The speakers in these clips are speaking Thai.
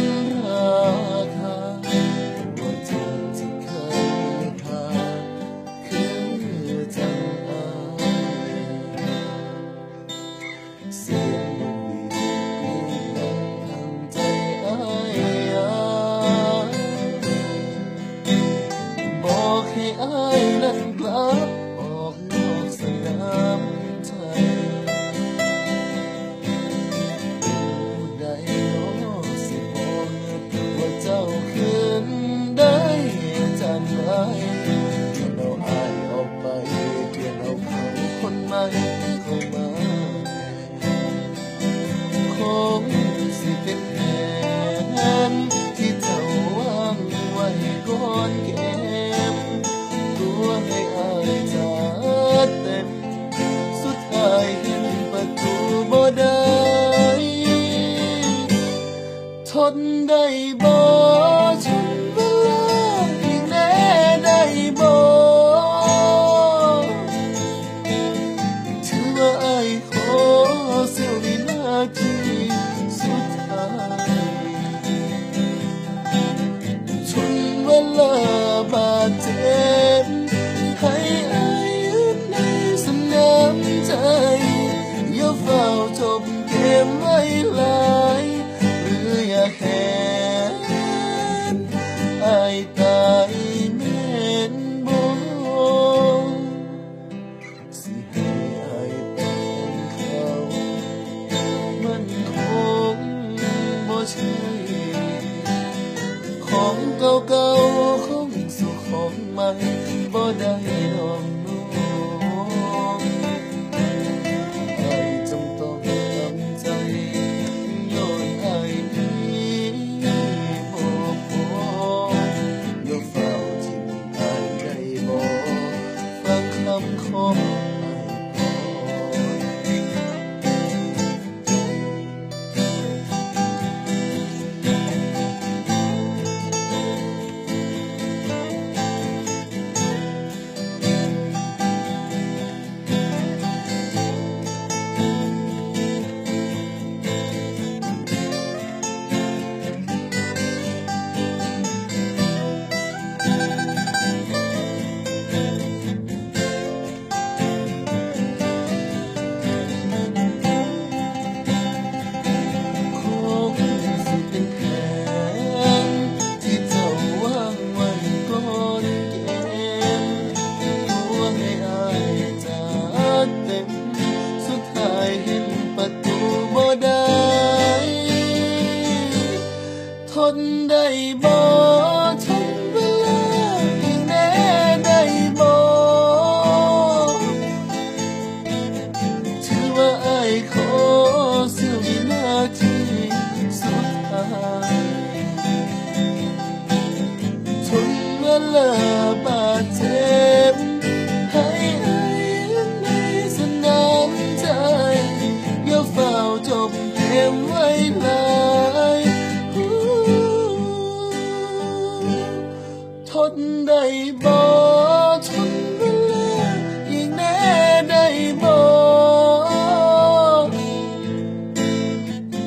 นราคาว่าเธอที่เคยขาคือจำอายเสียงบีบบีบทำใจอายบอกให้อายนั้นกลับ một đầy bố chân thì nể đầy bố. Thứ vợ khổ sự vì nợ chi suốt thời xuân vẫn câu câu không sự khôn măng bao đây lòng đây bóng บ่ทนเรืออย่งแน่ได้บ่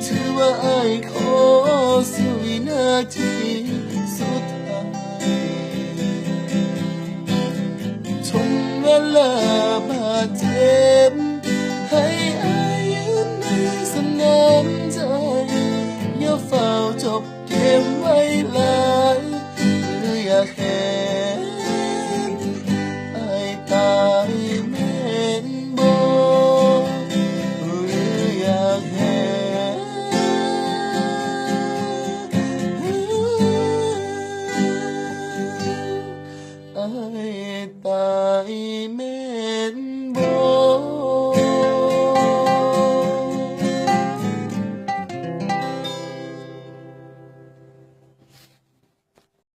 ถือว่าไอ้ขอสิวินา